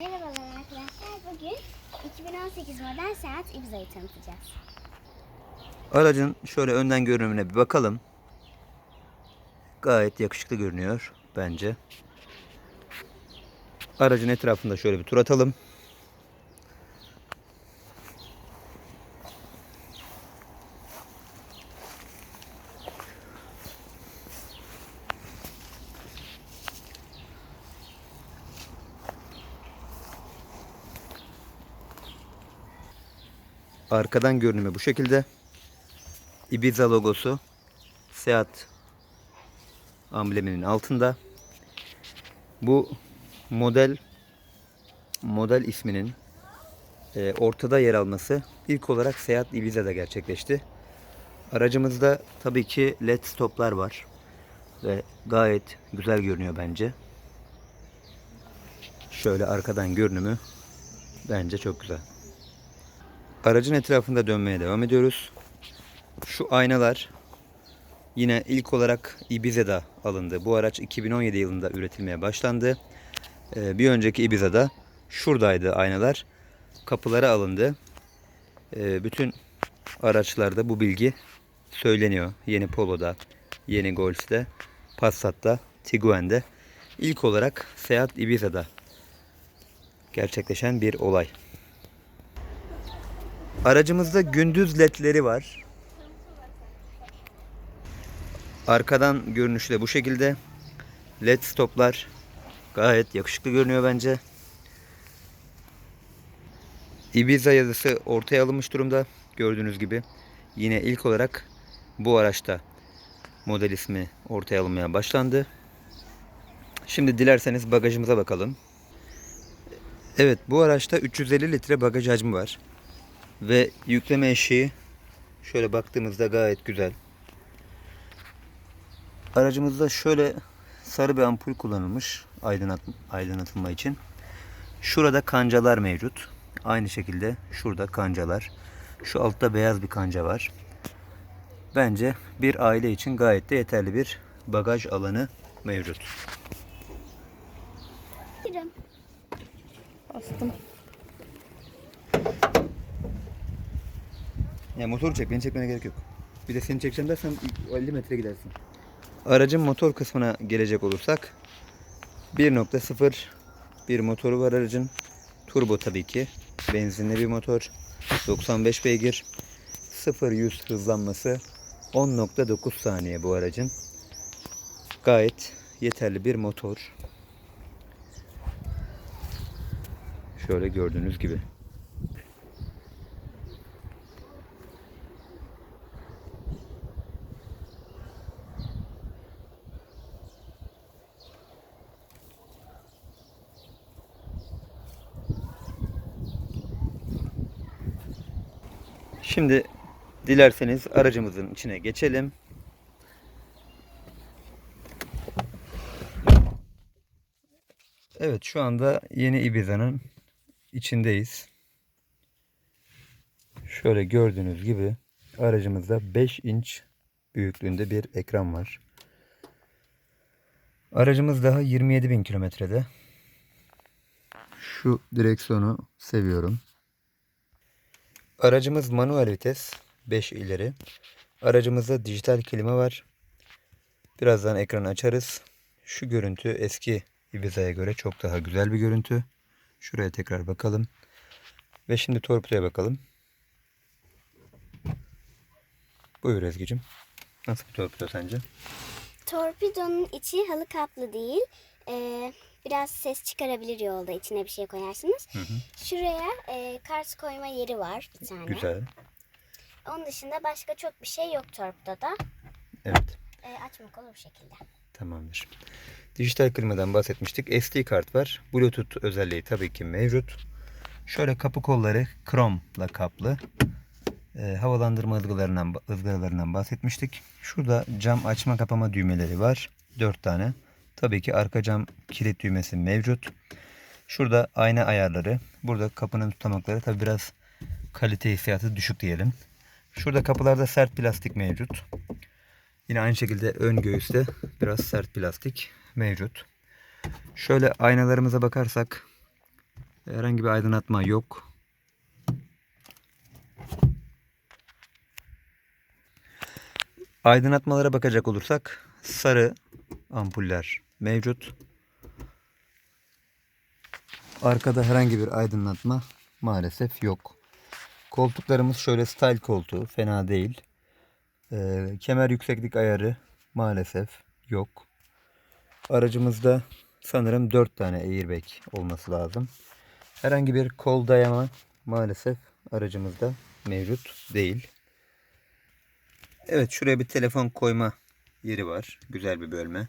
Merhabalar arkadaşlar. Bugün 2018 model Seat Ibiza'yı tanıtacağız. Aracın şöyle önden görünümüne bir bakalım. Gayet yakışıklı görünüyor bence. Aracın etrafında şöyle bir tur atalım. Arkadan görünümü bu şekilde. Ibiza logosu Seat ambleminin altında. Bu model model isminin e, ortada yer alması ilk olarak Seat Ibiza'da gerçekleşti. Aracımızda tabii ki led stoplar var ve gayet güzel görünüyor bence. Şöyle arkadan görünümü bence çok güzel. Aracın etrafında dönmeye devam ediyoruz. Şu aynalar yine ilk olarak Ibiza'da alındı. Bu araç 2017 yılında üretilmeye başlandı. Ee, bir önceki Ibiza'da şuradaydı aynalar. Kapılara alındı. Ee, bütün araçlarda bu bilgi söyleniyor. Yeni Polo'da, yeni Golf'te, Passat'ta, Tiguan'de. İlk olarak Seat Ibiza'da gerçekleşen bir olay. Aracımızda gündüz ledleri var. Arkadan görünüşü de bu şekilde. LED stoplar gayet yakışıklı görünüyor bence. Ibiza yazısı ortaya alınmış durumda. Gördüğünüz gibi. Yine ilk olarak bu araçta model ismi ortaya alınmaya başlandı. Şimdi dilerseniz bagajımıza bakalım. Evet bu araçta 350 litre bagaj hacmi var. Ve yükleme eşiği şöyle baktığımızda gayet güzel. Aracımızda şöyle sarı bir ampul kullanılmış aydınlat, aydınlatılma için. Şurada kancalar mevcut. Aynı şekilde şurada kancalar. Şu altta beyaz bir kanca var. Bence bir aile için gayet de yeterli bir bagaj alanı mevcut. Bastım. Ya motoru çek, beni çekmene gerek yok. Bir de seni çekeceğim dersen 50 metre gidersin. Aracın motor kısmına gelecek olursak 1.0 bir motoru var aracın. Turbo tabii ki. Benzinli bir motor. 95 beygir. 0-100 hızlanması 10.9 saniye bu aracın. Gayet yeterli bir motor. Şöyle gördüğünüz gibi. Şimdi dilerseniz aracımızın içine geçelim. Evet şu anda yeni Ibiza'nın içindeyiz. Şöyle gördüğünüz gibi aracımızda 5 inç büyüklüğünde bir ekran var. Aracımız daha 27 bin kilometrede. Şu direksiyonu seviyorum. Aracımız manuel vites 5 ileri. Aracımızda dijital klima var. Birazdan ekranı açarız. Şu görüntü eski Ibiza'ya göre çok daha güzel bir görüntü. Şuraya tekrar bakalım. Ve şimdi torpidoya bakalım. Buyur Ezgi'cim. Nasıl bir torpido sence? Torpidonun içi halı kaplı değil. Ee, biraz ses çıkarabilir yolda içine bir şey koyarsınız. Şuraya e, kart koyma yeri var bir tane. Güzel. Onun dışında başka çok bir şey yok torpidoda. Evet. E, açmak olur bu şekilde. Tamamdır. Dijital klimadan bahsetmiştik. SD kart var. Bluetooth özelliği tabii ki mevcut. Şöyle kapı kolları kromla kaplı. Ee, havalandırma ızgaralarından, ızgaralarından bahsetmiştik. Şurada cam açma kapama düğmeleri var. 4 tane. Tabii ki arka cam kilit düğmesi mevcut. Şurada ayna ayarları. Burada kapının tutamakları tabii biraz kalite hissiyatı düşük diyelim. Şurada kapılarda sert plastik mevcut. Yine aynı şekilde ön göğüste biraz sert plastik mevcut. Şöyle aynalarımıza bakarsak Herhangi bir aydınlatma yok. Aydınlatmalara bakacak olursak sarı ampuller mevcut. Arkada herhangi bir aydınlatma maalesef yok. Koltuklarımız şöyle style koltuğu fena değil. Ee, kemer yükseklik ayarı maalesef yok. Aracımızda sanırım 4 tane airbag olması lazım. Herhangi bir kol dayama maalesef aracımızda mevcut değil. Evet şuraya bir telefon koyma yeri var. Güzel bir bölme.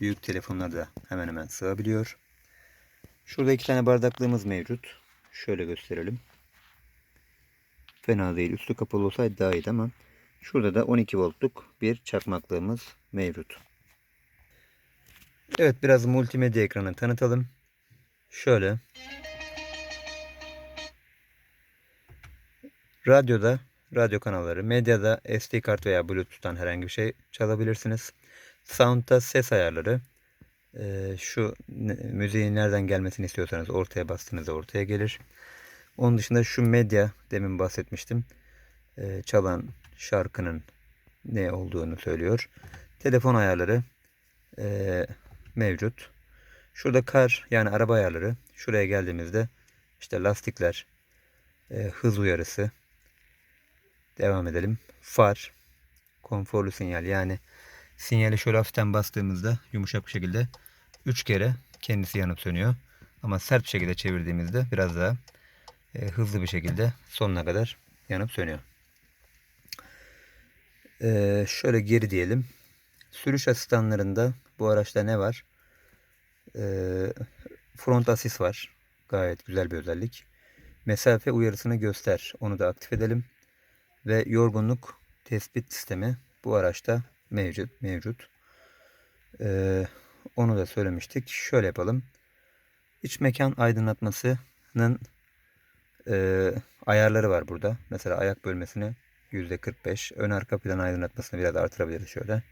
Büyük telefonlar da hemen hemen sığabiliyor. Şurada iki tane bardaklığımız mevcut. Şöyle gösterelim. Fena değil. Üstü kapalı olsaydı daha iyiydi ama şurada da 12 voltluk bir çakmaklığımız mevcut. Evet biraz multimedya ekranı tanıtalım. Şöyle. Radyoda radyo kanalları, medyada SD kart veya Bluetooth'tan herhangi bir şey çalabilirsiniz. Sound'da ses ayarları. Ee, şu müziğin nereden gelmesini istiyorsanız ortaya bastığınızda ortaya gelir. Onun dışında şu medya demin bahsetmiştim. Ee, çalan şarkının ne olduğunu söylüyor. Telefon ayarları ee, mevcut. Şurada kar yani araba ayarları. Şuraya geldiğimizde işte lastikler, e, hız uyarısı. Devam edelim. Far, konforlu sinyal yani sinyali şöyle hafiften bastığımızda yumuşak bir şekilde 3 kere kendisi yanıp sönüyor. Ama sert bir şekilde çevirdiğimizde biraz daha e, hızlı bir şekilde sonuna kadar yanıp sönüyor. E, şöyle geri diyelim. Sürüş asistanlarında bu araçta ne var? E, front assist var. Gayet güzel bir özellik. Mesafe uyarısını göster. Onu da aktif edelim. Ve yorgunluk tespit sistemi bu araçta mevcut. mevcut. Ee, onu da söylemiştik. Şöyle yapalım. İç mekan aydınlatmasının e, ayarları var burada. Mesela ayak bölmesini %45. Ön arka plan aydınlatmasını biraz artırabiliriz şöyle.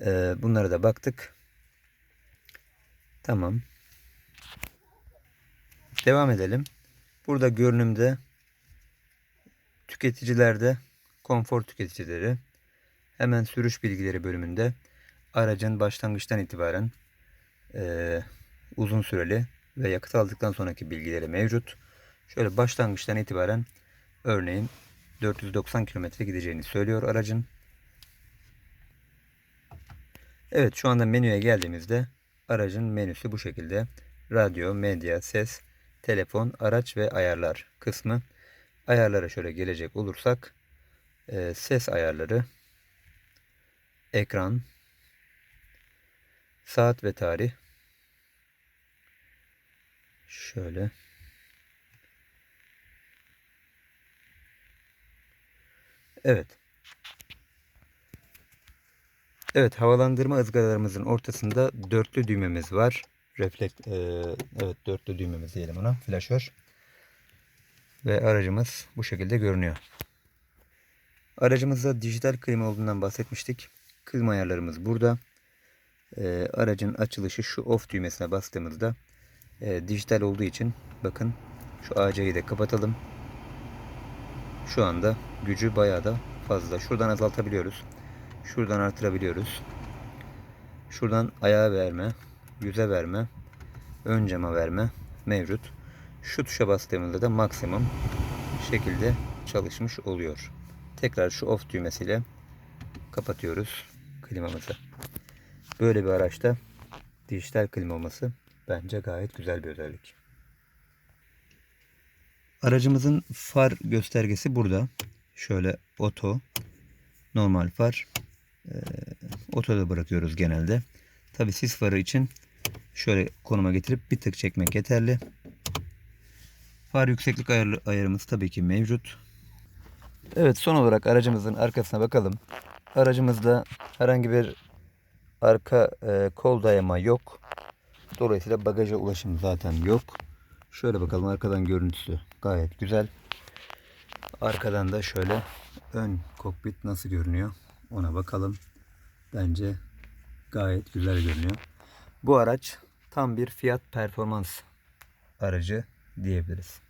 Ee, bunlara da baktık. Tamam. Devam edelim. Burada görünümde tüketicilerde konfor tüketicileri hemen sürüş bilgileri bölümünde aracın başlangıçtan itibaren eee, uzun süreli ve yakıt aldıktan sonraki bilgileri mevcut. Şöyle başlangıçtan itibaren örneğin 490 kilometre gideceğini söylüyor aracın. Evet şu anda menüye geldiğimizde aracın menüsü bu şekilde. Radyo, medya, ses, telefon, araç ve ayarlar kısmı. Ayarlara şöyle gelecek olursak e, ses ayarları, ekran, saat ve tarih. Şöyle. Evet. Evet, havalandırma ızgaralarımızın ortasında dörtlü düğmemiz var. Reflekt, e, evet dörtlü düğmemiz diyelim ona, flaşör. Ve aracımız bu şekilde görünüyor. Aracımızda dijital klima olduğundan bahsetmiştik. Klima ayarlarımız burada. E, aracın açılışı şu off düğmesine bastığımızda e, dijital olduğu için bakın şu AC'yi de kapatalım. Şu anda gücü bayağı da fazla. Şuradan azaltabiliyoruz. Şuradan artırabiliyoruz. Şuradan ayağa verme, yüze verme, ön cama verme mevcut. Şu tuşa bastığımızda da maksimum şekilde çalışmış oluyor. Tekrar şu off düğmesiyle kapatıyoruz klimamızı. Böyle bir araçta dijital klima olması bence gayet güzel bir özellik. Aracımızın far göstergesi burada. Şöyle oto, normal far, e, otoda bırakıyoruz genelde. Tabi sis farı için şöyle konuma getirip bir tık çekmek yeterli. Far yükseklik ayarı, ayarımız tabii ki mevcut. Evet son olarak aracımızın arkasına bakalım. Aracımızda herhangi bir arka e, kol dayama yok. Dolayısıyla bagaja ulaşım zaten yok. Şöyle bakalım arkadan görüntüsü gayet güzel. Arkadan da şöyle ön kokpit nasıl görünüyor ona bakalım. Bence gayet güzel görünüyor. Bu araç tam bir fiyat performans aracı diyebiliriz.